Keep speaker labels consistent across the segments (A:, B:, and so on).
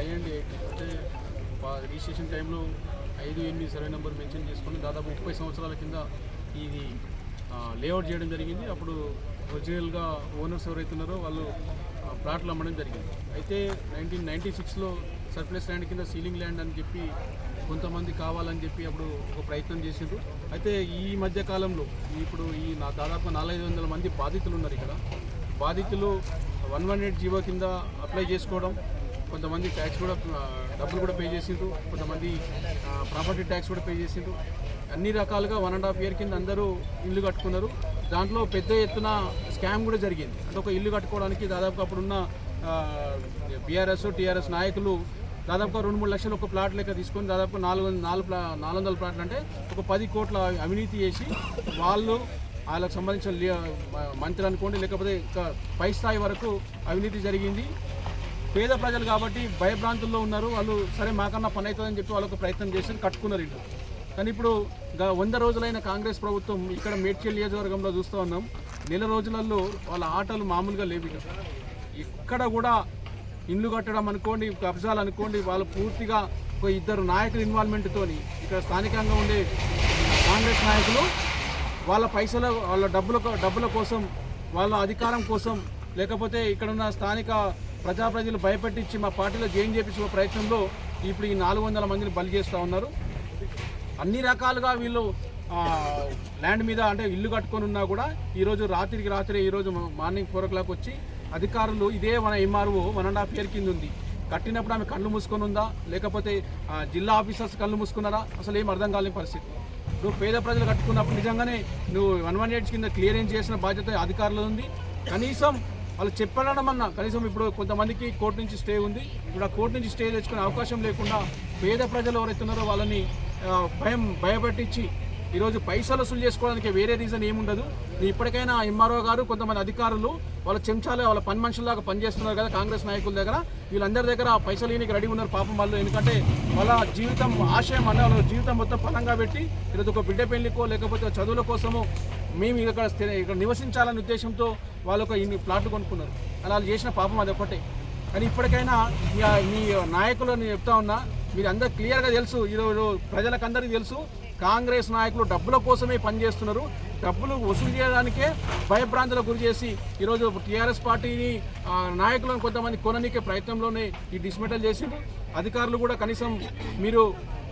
A: Five and eight అంటే registration టైంలో ఐదు ఎనిమిది సర్వే నెంబర్ మెన్షన్ చేసుకొని దాదాపు ముప్పై సంవత్సరాల కింద ఇది లేఅవుట్ చేయడం జరిగింది. అప్పుడు ఒరిజినల్గా ఓనర్స్ ఎవరైతున్నారో వాళ్ళు ప్లాట్లు అమ్మడం జరిగింది. అయితే నైన్టీన్ నైంటీ సిక్స్లో సర్ప్లస్ ల్యాండ్ కింద సీలింగ్ ల్యాండ్ అని చెప్పి కొంతమంది కావాలని చెప్పి అప్పుడు ఒక ప్రయత్నం చేసిండ్రు. అయితే ఈ మధ్య కాలంలో ఇప్పుడు ఈ నా దాదాపు నాలుగైదు వందల మంది బాధితులు ఉన్నారు ఇక్కడ. బాధితులు వన్ వన్ ఎయిట్ జీవో కింద అప్లై చేసుకోవడం కొంతమంది ట్యాక్స్ కూడా డబ్బులు కూడా పే చేసిండ్రు. కొంతమంది ప్రాపర్టీ ట్యాక్స్ కూడా పే చేసిండ్రు. అన్ని రకాలుగా వన్ అండ్ హాఫ్ ఇయర్ కింద అందరూ ఇల్లు కట్టుకున్నారు. దాంట్లో పెద్ద ఎత్తున స్కామ్ కూడా జరిగింది. అంటే ఒక ఇల్లు కట్టుకోవడానికి దాదాపు అప్పుడున్న బీఆర్ఎస్ టీఆర్ఎస్ నాయకులు దాదాపుగా రెండు మూడు లక్షలు ఒక ప్లాట్ లెక్క తీసుకొని దాదాపు నాలుగు వందల- నాలుగు ప్లా నాలుగు వందల ప్లాట్లు అంటే ఒక పది కోట్ల అవినీతి చేసి వాళ్ళు వాళ్ళకి సంబంధించిన మంత్రులు మంత్రి అనుకోండి లేకపోతే పై స్థాయి వరకు అవినీతి జరిగింది. పేద ప్రజలు కాబట్టి భయభ్రాంతుల్లో ఉన్నారు. వాళ్ళు సరే మాకన్నా పని అవుతుందని చెప్పి వాళ్ళకు ప్రయత్నం చేసి కట్టుకున్నారు ఇల్లు కానీ ఇప్పుడు గ- వంద రోజులైన కాంగ్రెస్ ప్రభుత్వం ఇక్కడ మేడ్చల్ నియోజకవర్గంలో చూస్తూ ఉన్నాం. నెల రోజులలో వాళ్ళ ఆటలు మామూలుగా లేవు ఇక. ఇక్కడ కూడా ఇండ్లు కట్టడం అనుకోండి కబ్జాలు అనుకోండి వాళ్ళు పూర్తిగా ఒక ఇద్దరు నాయకుల ఇన్వాల్వ్మెంట్తోని ఇక్కడ స్థానికంగా ఉండే కాంగ్రెస్ నాయకులు వాళ్ళ పైసల వాళ్ళ డబ్బుల డబ్బుల కోసం వాళ్ళ అధికారం కోసం లేకపోతే ఇక్కడ ఉన్న స్థానిక ప్రజా ప్రజలు భయపెట్టించి మా పార్టీలో జైన్ చేపించే ప్రయత్నంలో ఇప్పుడు ఈ నాలుగు వందల మందిని బలి చేస్తూ ఉన్నారు. అన్ని రకాలుగా వీళ్ళు ల్యాండ్ మీద అంటే ఇల్లు కట్టుకొని ఉన్నా కూడా ఈరోజు రాత్రికి రాత్రి ఈరోజు మార్నింగ్ ఫోర్ ఓ క్లాక్ వచ్చి అధికారులు ఇదే మన MRO one and half year కింద ఉంది. కట్టినప్పుడు ఆమె కళ్ళు మూసుకొని ఉందా? లేకపోతే జిల్లా ఆఫీసర్స్ కళ్ళు మూసుకున్నారా? అసలు ఏం అర్థం కాలేని పరిస్థితి. నువ్వు పేద ప్రజలు కట్టుకున్నప్పుడు నిజంగానే నువ్వు వన్ వన్ ఎయిట్ కింద క్లియరెన్స్ చేసిన బాధ్యత అధికారులు ఉంది. కనీసం వాళ్ళు చెప్పడం కనీసం ఇప్పుడు కొంతమందికి కోర్టు నుంచి స్టే ఉంది. ఇప్పుడు ఆ కోర్టు నుంచి స్టే తెచ్చుకునే అవకాశం లేకుండా పేద ప్రజలు ఎవరైతున్నారో వాళ్ళని భయం భయపెట్టించి ఈరోజు పైసలు వసూలు చేసుకోవడానికి వేరే రీజన్ ఏముండదు. ఇప్పటికైనా ఎంఆర్ఓ గారు కొంతమంది అధికారులు వాళ్ళ చెంచాలు వాళ్ళ పని మనుషుల్లాగా పనిచేస్తున్నారు కదా కాంగ్రెస్ నాయకుల దగ్గర. వీళ్ళందరి దగ్గర ఆ పైసలు ఈయనకి రెడీ ఉన్నారు పాపం వాళ్ళు. ఎందుకంటే వాళ్ళ జీవితం ఆశయం అన్న వాళ్ళ జీవితం మొత్తం పణంగా పెట్టి ఈరోజు ఒక బిడ్డ పెళ్ళికో లేకపోతే చదువుల కోసమో మేము ఇక్కడ ఇక్కడ నివసించాలనే ఉద్దేశంతో వాళ్ళు ఒక ఇన్ని ప్లాట్లు కొనుక్కున్నారు. అలా వాళ్ళు చేసిన పాపం అది ఒకటే కానీ ఇప్పటికైనా మీ మీ నాయకులు నేను చెప్తా ఉన్నా మీరు అందరు క్లియర్గా తెలుసు. ఈరోజు ప్రజలకు అందరికీ తెలుసు. కాంగ్రెస్ నాయకులు డబ్బుల కోసమే పనిచేస్తున్నారు. డబ్బులు వసూలు చేయడానికే భయభ్రాంతులకు గురి చేసి ఈరోజు టీఆర్ఎస్ పార్టీని నాయకులను కొంతమంది కొననీకే ప్రయత్నంలోనే ఈ డిస్మెటల్ చేసిండ్రు. అధికారులు కూడా కనీసం మీరు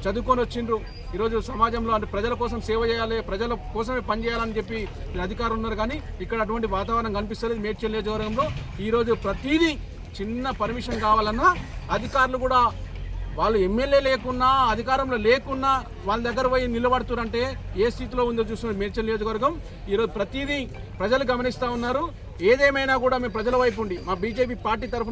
A: చదువుకొని వచ్చిండ్రు. ఈరోజు సమాజంలో అంటే ప్రజల కోసం సేవ చేయాలి ప్రజల కోసమే పనిచేయాలని చెప్పి అధికారులు ఉన్నారు. కానీ ఇక్కడ అటువంటి వాతావరణం కనిపిస్తలేదు మేడ్చల్ నియోజకవర్గంలో. ఈరోజు ప్రతిదీ చిన్న పర్మిషన్ కావాలన్నా అధికారులు కూడా వాళ్ళు ఎమ్మెల్యే లేకున్నా అధికారంలో లేకున్నా వాళ్ళ దగ్గర పోయి నిలబడుతున్నారంటే ఏ స్థితిలో ఉందో చూస్తున్నారు మేడ్చల్ నియోజకవర్గం. ఈరోజు ప్రతిదీ ప్రజలు గమనిస్తూ ఉన్నారు. ఏదేమైనా కూడా మేము ప్రజల వైపు ఉండి మా బీజేపీ పార్టీ తరఫున